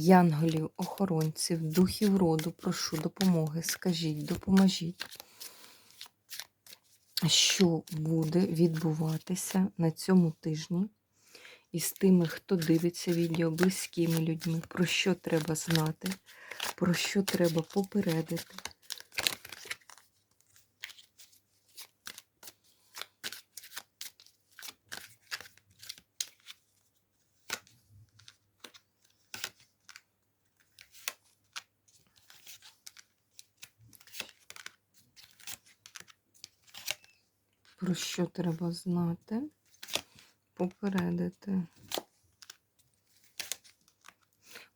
Янголів, охоронців, духів роду, прошу допомоги, скажіть, допоможіть, що буде відбуватися на цьому тижні із тими, хто дивиться відео, близькими людьми, про що треба знати, про що треба попередити. Про що треба знати, попередити.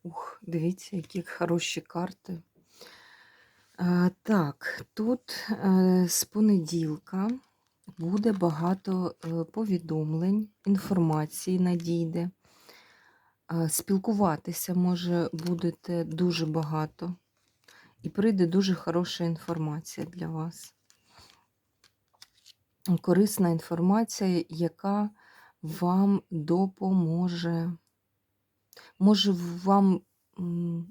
Ух, дивіться, які хороші карти. А, так, тут е, з понеділка буде багато е, повідомлень, інформації надійде. А, спілкуватися може будете дуже багато. І прийде дуже хороша інформація для вас корисна інформація, яка вам допоможе. Може, вам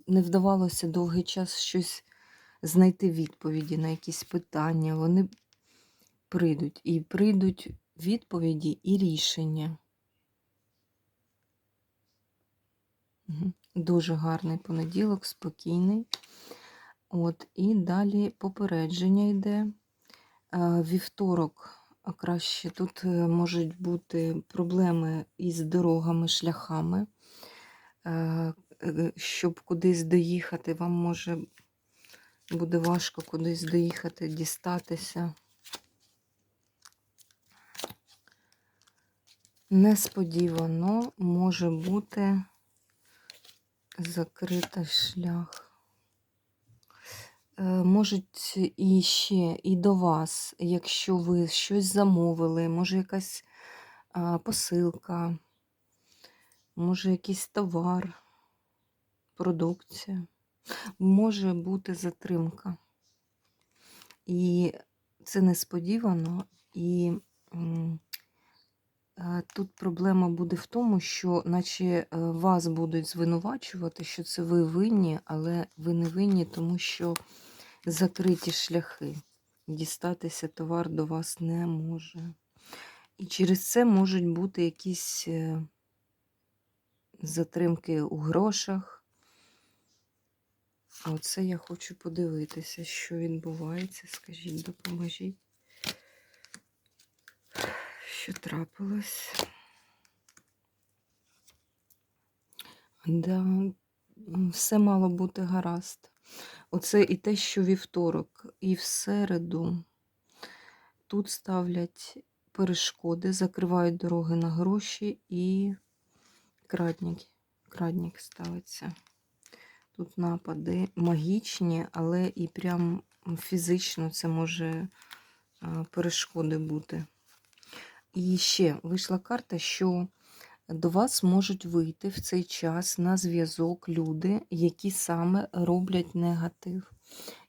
не вдавалося довгий час щось знайти відповіді на якісь питання. Вони прийдуть. І прийдуть відповіді і рішення. Дуже гарний понеділок, спокійний. От, І далі попередження йде. Вівторок а краще тут е, можуть бути проблеми із дорогами, шляхами. Е, е, щоб кудись доїхати, вам може буде важко кудись доїхати, дістатися. Несподівано може бути закритий шлях. Е, можуть і ще і до вас, якщо ви щось замовили, може якась посилка, може якийсь товар, продукція, може бути затримка. І це несподівано, і Тут проблема буде в тому, що наче е, вас будуть звинувачувати, що це ви винні, але ви не винні, тому що закриті шляхи. Дістатися товар до вас не може. І через це можуть бути якісь е, затримки у грошах. А оце я хочу подивитися, що відбувається. Скажіть, допоможіть що трапилось. Да, все мало бути гаразд. Оце і те, що вівторок, і в середу тут ставлять перешкоди, закривають дороги на гроші і крадник, крадник ставиться. Тут напади магічні, але і прям фізично це може перешкоди бути. І ще вийшла карта, що до вас можуть вийти в цей час на зв'язок люди, які саме роблять негатив.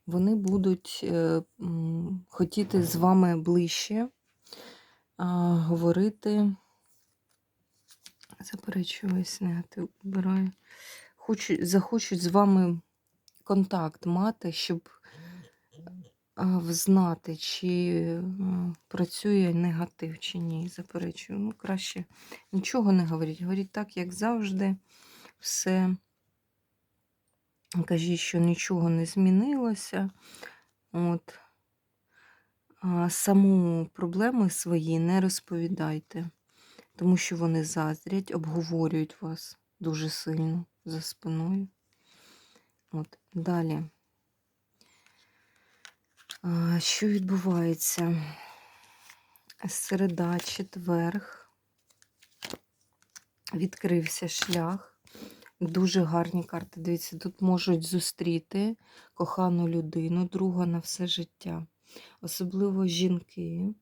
Вони будуть е, хотіти з вами ближче говорити. Заперечую весь негатив, обираю. Захочуть з вами контакт мати, щоб взнати, чи працює негатив, чи ні. Заперечую. Ну, краще нічого не говоріть. Говоріть так, як завжди, все. Кажіть, що нічого не змінилося. От. Саму проблеми свої не розповідайте, тому що вони заздрять, обговорюють вас дуже сильно за спиною. От, Далі. Що відбувається? Середа, четверг, відкрився шлях Дуже гарні карти. Дивіться, тут можуть зустріти кохану людину, друга на все життя. Особливо жінки.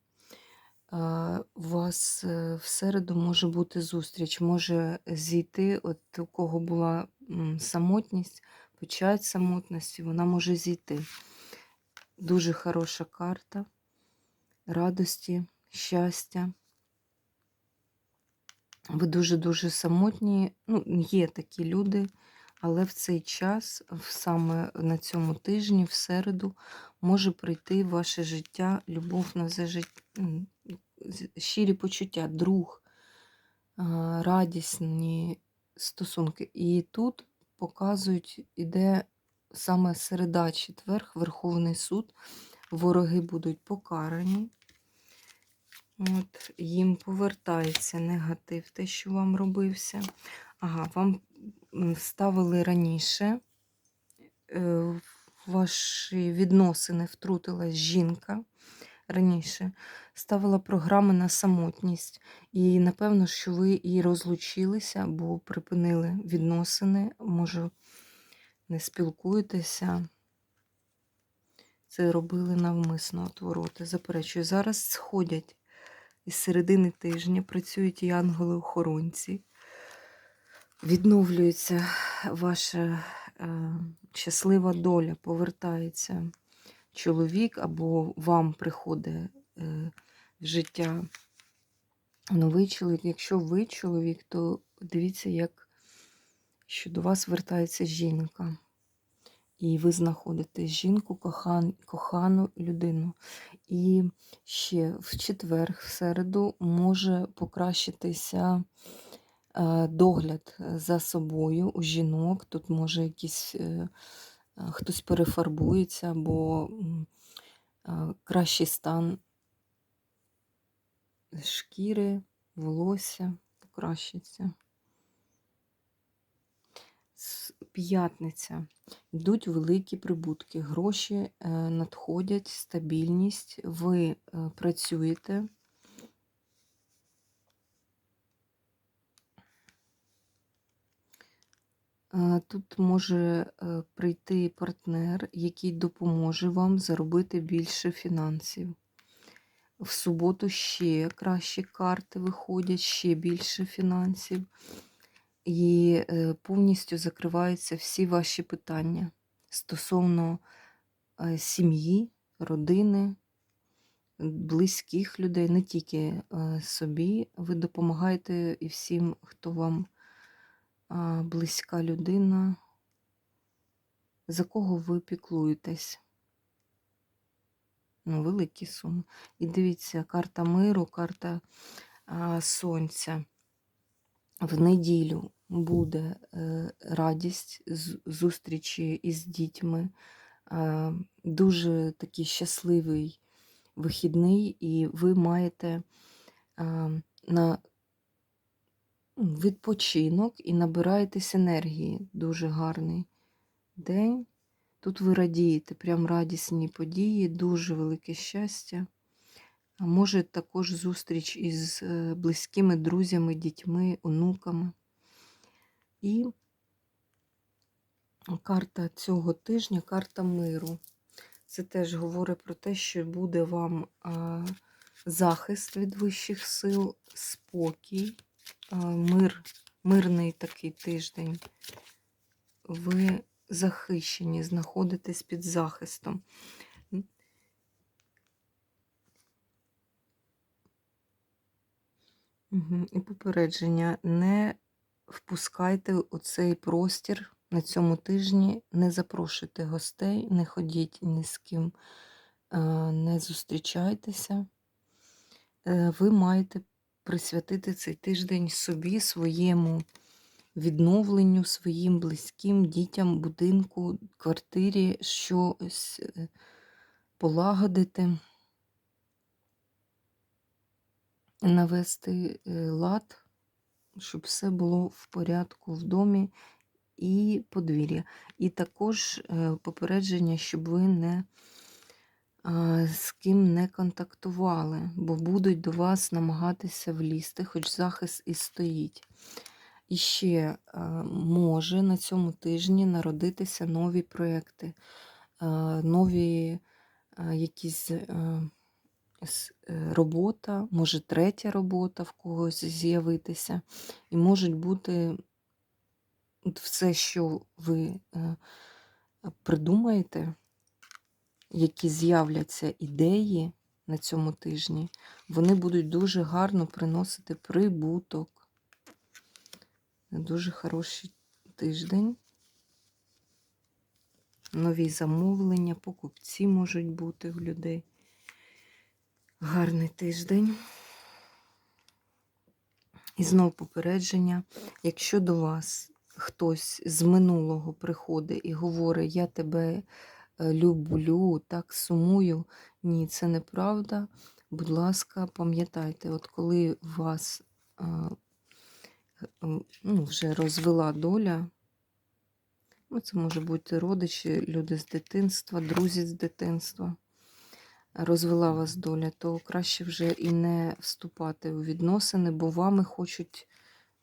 У вас е, в середу може бути зустріч, може зійти, от у кого була самотність, печать самотності, вона може зійти. Дуже хороша карта радості, щастя. Ви дуже-дуже самотні. Ну, є такі люди, але в цей час, саме на цьому тижні, в середу, може прийти в ваше життя любов на все життя, щирі почуття, друг, радісні стосунки. І тут показують, іде саме середа, четверг, Верховний суд. Вороги будуть покарані. От, їм повертається негатив, те, що вам робився. Ага, вам м, вставили раніше. е, ваші відносини втрутилась жінка раніше, ставила програми на самотність. І, напевно, що ви і розлучилися або припинили відносини, може, не спілкуєтеся. Це робили навмисно отвороти. Заперечую. Зараз сходять із середини тижня, працюють і янголи-охоронці. Відновлюється ваша е, щаслива доля, повертається чоловік, або вам приходить е, в життя новий чоловік. Якщо ви чоловік, то дивіться, як що до вас вертається жінка. І ви знаходите жінку, кохан, кохану людину. І ще в четвер, в середу, може покращитися е, догляд за собою у жінок. Тут може якийсь е, е, хтось перефарбується, або е, кращий стан шкіри, волосся покращиться. П'ятниця. Йдуть великі прибутки, гроші е, надходять, стабільність, ви е, працюєте. Е, Тут може прийти партнер, який допоможе вам заробити більше фінансів. В суботу ще кращі карти виходять, ще більше фінансів. І е, повністю закриваються всі ваші питання стосовно е, сім'ї, родини, близьких людей, не тільки е, собі. Ви допомагаєте і всім, хто вам близька людина, за кого ви піклуєтесь. Ну, великі суми. І дивіться, карта миру, карта а, сонця. В неділю буде е, радість зустрічі із дітьми. Е, Дуже такий щасливий вихідний, і ви маєте е, на відпочинок і набираєтесь енергії. Дуже гарний день. Тут ви радієте, прям радісні події, дуже велике щастя. Може також зустріч із близькими друзями, дітьми, онуками. І карта цього тижня, карта миру. Це теж говорить про те, що буде вам а, захист від вищих сил, спокій, а, мир, мирний такий тиждень. Ви захищені, знаходитесь під захистом. Мгм. І попередження. Не впускайте у цей простір на цьому тижні, не запрошуйте гостей, не ходіть ні з ким, е, не зустрічайтеся. Е, Ви маєте присвятити цей тиждень собі, своєму відновленню, своїм близьким, дітям, будинку, квартирі, щось е, полагодити. навести лад, щоб все було в порядку в домі і подвір'я. І також е, попередження, щоб ви не з ким не контактували, бо будуть до вас намагатися влізти, хоч захист і стоїть. І ще е, може на цьому тижні народитися нові проекти, е, нові е, якісь е, е, робота, може третя робота в когось з'явитися. І можуть бути все, що ви е, придумаєте, які з'являться ідеї на цьому тижні, вони будуть дуже гарно приносити прибуток. Дуже хороший тиждень. Нові замовлення, покупці можуть бути в людей. Гарний тиждень. І знов попередження, якщо до вас хтось з минулого приходить і говорить, я тебе е, люблю, так сумую. Ні, це неправда. Будь ласка, пам'ятайте, от коли вас е, ну, вже розвела доля, ну, це може бути родичі, люди з дитинства, друзі з дитинства, розвела вас доля, то краще вже і не вступати у відносини, бо вами хочуть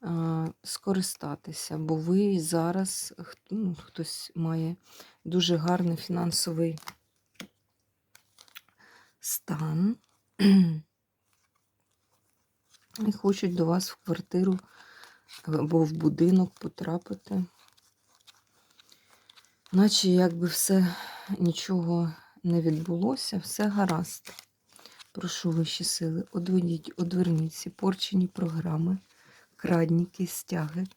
а, скористатися, бо ви зараз ну, хтось має дуже гарний фінансовий стан. І хочуть до вас в квартиру або в будинок потрапити. Наче якби все нічого не відбулося, все гаразд. Прошу вищі сили, одведіть, одверніть ці порчені програми, крадніки, стяги,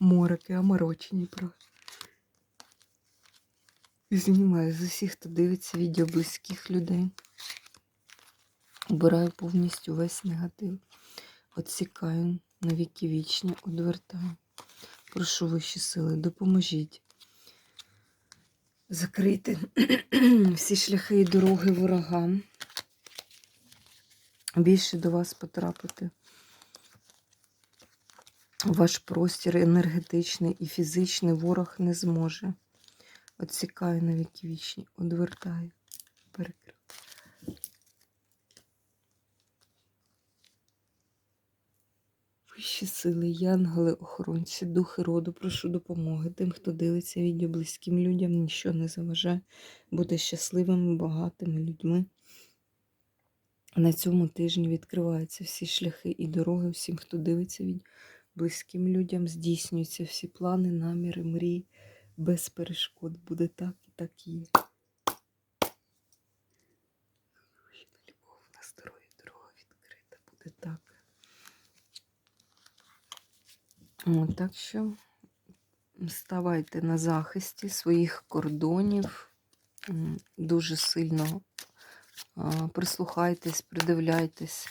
морики, оморочені програми. Знімаю з усіх, хто дивиться відео близьких людей. Убираю повністю весь негатив. Отсікаю на віки вічні, одвертаю. Прошу вищі сили, допоможіть. Закрити всі шляхи і дороги ворогам. Більше до вас потрапити. у Ваш простір енергетичний і фізичний ворог не зможе. Отсікаю на віки вічні, одвертаю, перекрив. Вищі сили, янголи, охоронці, духи роду, прошу допомоги тим, хто дивиться відео близьким людям, нічого не заважає бути щасливими, багатими людьми. На цьому тижні відкриваються всі шляхи і дороги всім, хто дивиться від близьким людям, здійснюються всі плани, наміри, мрії без перешкод. Буде так і так є. Любов, на здоров'я, дорога відкрита. Буде так. Так що ставайте на захисті своїх кордонів. Дуже сильно прислухайтесь, придивляйтесь.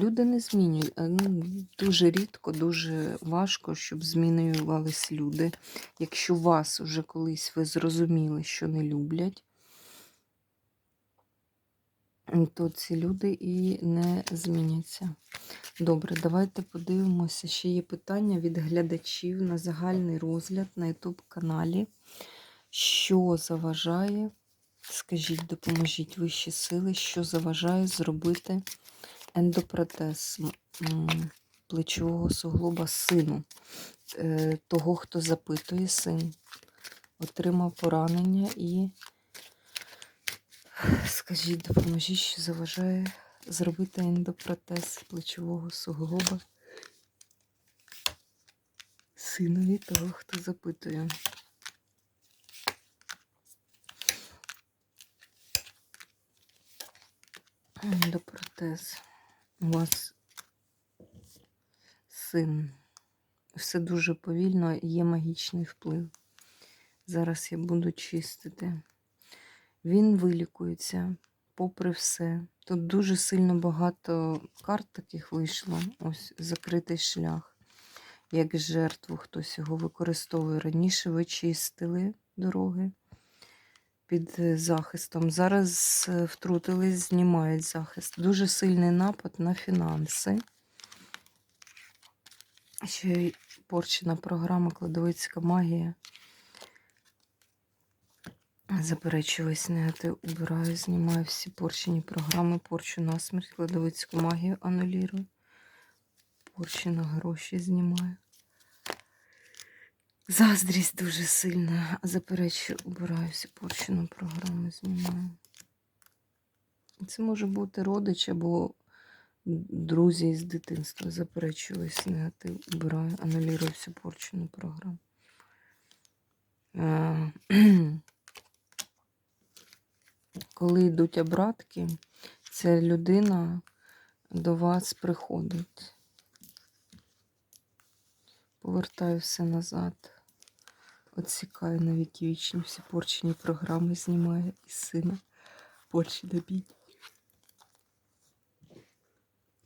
Люди не змінюють. ну, Дуже рідко, дуже важко, щоб змінювались люди. Якщо вас уже колись ви зрозуміли, що не люблять, то ці люди і не зміняться. Добре, давайте подивимося. Ще є питання від глядачів на загальний розгляд на YouTube каналі. Що заважає, скажіть, допоможіть вищі сили, що заважає зробити ендопротез плечового суглоба сину. Е, Того, хто запитує син, отримав поранення і скажіть, допоможіть, що заважає зробити ендопротез плечового суглоба синові того, хто запитує. Ендопротез. У вас син. Все дуже повільно, є магічний вплив. Зараз я буду чистити. Він вилікується, попри все. Тут дуже сильно багато карт таких вийшло. Ось закритий шлях. Як жертву хтось його використовує. Раніше ви чистили дороги під е, захистом. Зараз е, втрутились, знімають захист. Дуже сильний напад на фінанси. Ще й порчена програма Кладовицька магія. Заперечую весь негатив, убираю, знімаю всі порчені програми, порчу насмерть, кладовицьку магію анулірую. Порчі на гроші знімаю. Заздрість дуже сильна. Заперечую, убираюся порчену програму, знімаю. Це може бути родич або друзі з дитинства. Заперечую весь негатив, убираю, анулюю всю порчену програму. Коли йдуть обратки, ця людина до вас приходить. Повертаю все назад. Отсікаю на віки вічні всі порчені програми, знімаю із сина. Порчі добіть.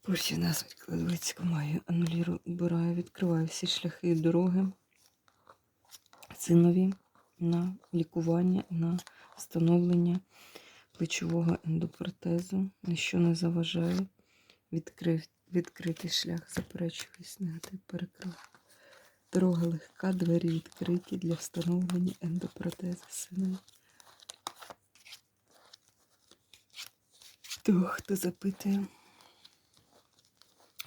Порчі назвать кладовицьку маю, анулірую, убираю, відкриваю всі шляхи і дороги синові на лікування, на встановлення плечового ендопротезу, ніщо не заважає. Відкрив, відкритий шлях, заперечуюсь, негатив перекрив. Дорога легка, двері відкриті для встановлення ендопротезу синові. Того, хто запитує.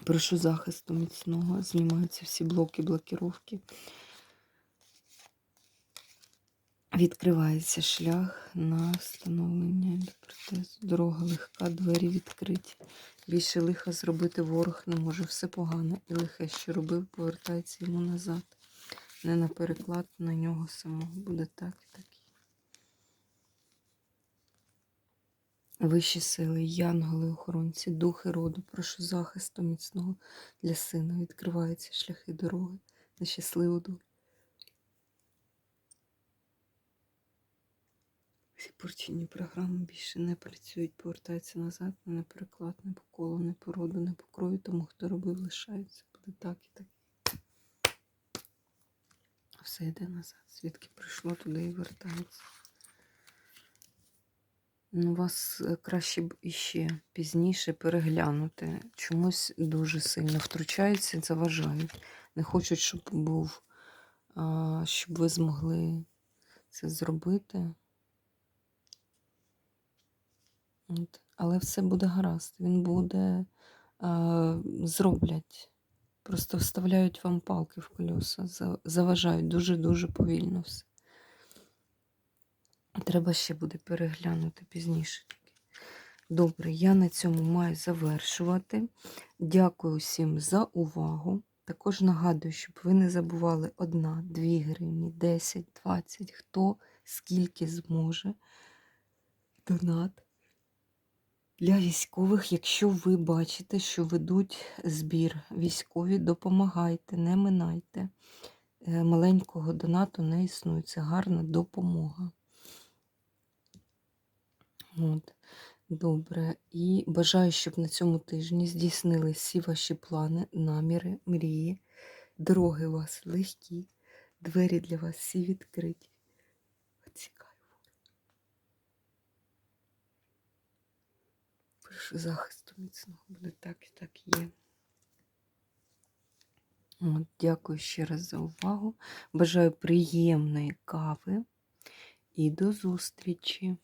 Прошу захисту міцного. Знімаються всі блоки, блокіровки. Відкривається шлях на встановлення ендопротезу. Дорога легка, двері відкриті. Більше лиха зробити ворог не може. Все погано. І лихе, що робив, повертається йому назад. Не на переклад на нього самого. Буде так і так. Вищі сили, янголи, охоронці, духи роду, прошу захисту міцного для сина. Відкриваються шляхи дороги на щасливу долю. Всі порчені програми більше не працюють, повертаються назад, не на переклад, не по колу, не по роду, не по крові, тому хто робив, лишається. Буде так і так. Все йде назад. Звідки прийшло, туди і вертається. Ну, вас е, краще б іще пізніше переглянути. Чомусь дуже сильно втручаються, заважають. Не хочуть, щоб був, щоб ви змогли це зробити. От. Але все буде гаразд. Він буде а, зроблять. Просто вставляють вам палки в колеса, за- заважають дуже-дуже повільно все. Треба ще буде переглянути пізніше. Добре, я на цьому маю завершувати. Дякую всім за увагу. Також нагадую, щоб ви не забували 1, 2 гривні, 10, 20, хто скільки зможе. Донат для військових, якщо ви бачите, що ведуть збір, військові, допомагайте, не минайте. Е, Маленького донату не існує. Це гарна допомога. От. Добре. І бажаю, щоб на цьому тижні здійснились всі ваші плани, наміри, мрії. Дороги у вас легкі, двері для вас всі відкриті. Прошу захисту міцного. Буде так і так є. От, дякую ще раз за увагу. Бажаю приємної кави і до зустрічі!